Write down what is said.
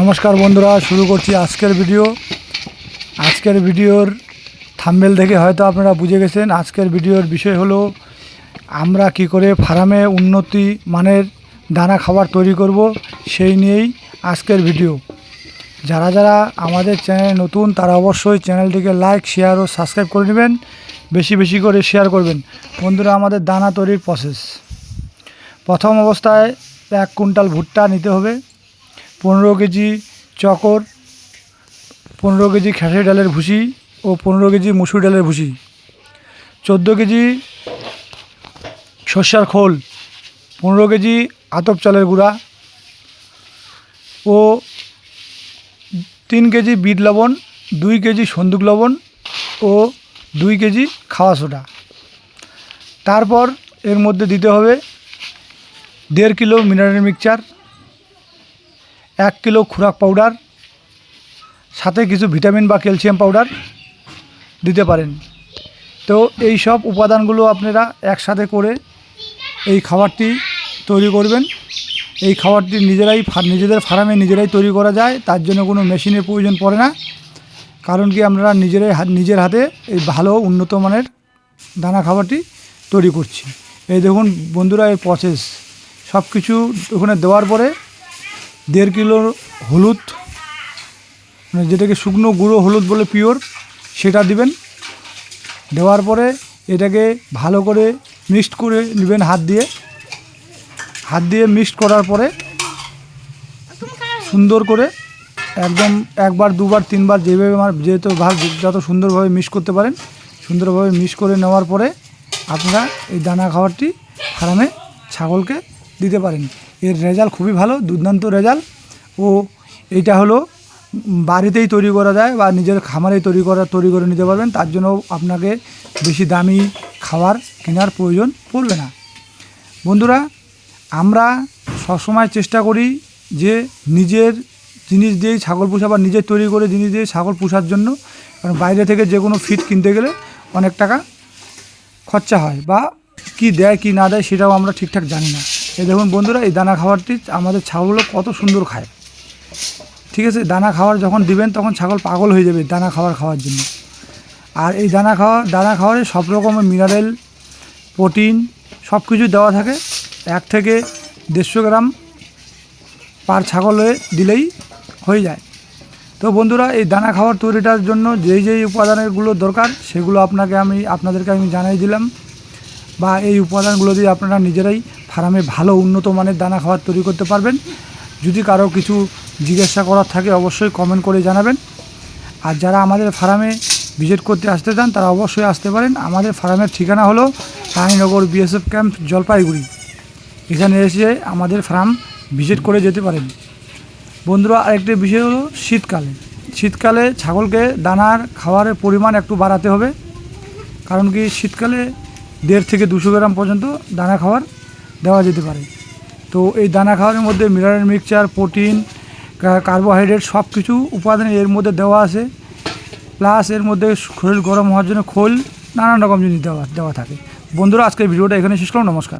নমস্কার বন্ধুরা, শুরু করছি আজকের ভিডিও। আজকের ভিডিওর থাম্বেল দেখে হয়তো আপনারা বুঝে গেছেন, আজকের ভিডিওর বিষয় হলো, আমরা কি করে ফার্মে উন্নতি মানের দানা খাবার তৈরি করব, সেই নিয়েই আজকের ভিডিও। যারা যারা আমাদের চ্যানেলে নতুন, তারা অবশ্যই চ্যানেলটিকে লাইক, শেয়ার ও সাবস্ক্রাইব করে নেবেন, বেশি বেশি করে শেয়ার করবেন। বন্ধুরা, আমাদের দানা তৈরির প্রসেস প্রথম অবস্থায় এক কুইন্টাল ভুট্টা নিতে হবে। পনেরো কেজি চকর, পনেরো কেজি খেসারি ডালের ভুসি ও পনেরো কেজি মুসুর ডালের ভুসি। চোদ্দ কেজি সর্ষার খোল, পনেরো কেজি আতপ চালের গুঁড়া ও তিন কেজি বিট লবণ, দুই কেজি সন্দুক লবণ ও দুই কেজি খাওয়া সোডা। তারপর এর মধ্যে দিতে হবে দেড় কিলো মিনারেল মিক্সচার এক কিলো খুরাক পাউডার সাথে কিছু ভিটামিন বা ক্যালসিয়াম পাউডার দিতে পারেন। তো এই সব উপাদানগুলো আপনারা একসাথে করে এই খাবারটি তৈরি করবেন। এই খাবারটি নিজেরাই নিজেদের ফার্মে নিজেরাই তৈরি করা যায়, তার জন্য কোনো মেশিনের প্রয়োজন পড়ে না। কারণ কি আমরা নিজেরাই নিজের হাতে এই ভালো, উন্নত মানের দানা খাবারটি তৈরি করছি। এই দেখুন বন্ধুরা, এই প্রসেস সব কিছু ওখানে দেওয়ার পরে দেড় কিলো হলুদ মানে যেটাকে শুকনো গুঁড়ো হলুদ বলে পিওর, সেটা দিবেন। দেওয়ার পরে এটাকে ভালো করে মিক্সড করে নেবেন হাত দিয়ে। হাত দিয়ে মিক্সড করার পরে সুন্দর করে একদম একবার, দুবার, তিনবার যেভাবে আমার যেহেতু ভাগ, যত সুন্দরভাবে মিক্স করতে পারেন, সুন্দরভাবে মিক্স করে নেওয়ার পরে আপনারা এই দানা খাবারটি ফার্মে ছাগলকে দিতে পারেন। এর রেজাল্ট খুবই ভালো, দুর্দান্ত রেজাল্ট ও এটা হলো বাড়িতেই তৈরি করা যায় বা নিজের খামারেই তৈরি করা, তৈরি করে নিতে পারবেন। তার জন্য আপনাকে বেশি দামি খাবার কেনার প্রয়োজন পড়বে না। বন্ধুরা, আমরা সবসময় চেষ্টা করি যে নিজের জিনিস দিয়েই ছাগল পোষা বা নিজের তৈরি করে জিনিস দিয়ে ছাগল পোষার জন্য। কারণ বাইরে থেকে যে কোনো ফিট কিনতে গেলে অনেক টাকা খরচা হয় বা কি দেয় কি না দেয় সেটাও আমরা ঠিকঠাক জানি না। এই দেখুন বন্ধুরা, এই দানা খাবারটি আমাদের ছাগলগুলো কত সুন্দর খায়। ঠিক আছে, দানা খাওয়ার যখন দিবেন, তখন ছাগল পাগল হয়ে যাবে দানা খাবার খাওয়ার জন্য। আর এই দানা খাওয়া, দানা খাওয়ারে সব রকমের মিনারেল, প্রোটিন, সব কিছু দেওয়া থাকে। এক থেকে দেড়শো গ্রাম পার ছাগলে দিলেই হয়ে যায়। তো বন্ধুরা, এই দানা খাওয়ার তৈরিটার জন্য যেই যেই উপাদানগুলো দরকার, সেগুলো আপনাকে আমি, আপনাদেরকে আমি জানাই দিলাম। বা এই উপাদানগুলো দিয়ে আপনারা নিজেরাই ফার্মে ভালো উন্নত মানের দানা খাবার তৈরি করতে পারবেন। যদি কারও কিছু জিজ্ঞাসা করার থাকে অবশ্যই কমেন্ট করে জানাবেন। আর যারা আমাদের ফার্মে ভিজিট করতে আসতে চান, তারা অবশ্যই আসতে পারেন। আমাদের ফার্মের ঠিকানা হলো রানীনগর বিএসএফ ক্যাম্প জলপাইগুড়ি। এখানে এসে আমাদের ফার্ম ভিজিট করে যেতে পারেন। বন্ধুরা, আরেকটি বিষয় হলো শীতকালে। শীতকালে ছাগলকে দানার খাওয়ারের পরিমাণ একটু বাড়াতে হবে। কারণ কি, শীতকালে দেড় থেকে দুশো গ্রাম পর্যন্ত দানা খাওয়ার দেওয়া যেতে পারে। তো এই দানা খাওয়ারের মধ্যে মিনারেল মিক্সচার, প্রোটিন কার্বোহাইড্রেট সব কিছু উপাদান এর মধ্যে দেওয়া আছে। প্লাস এর মধ্যে শরীর গরম হওয়ার জন্য খোল, নানান রকম জিনিস দেওয়া দেওয়া থাকে। বন্ধুরা, আজকের ভিডিওটা এখানে শেষ করলাম। নমস্কার।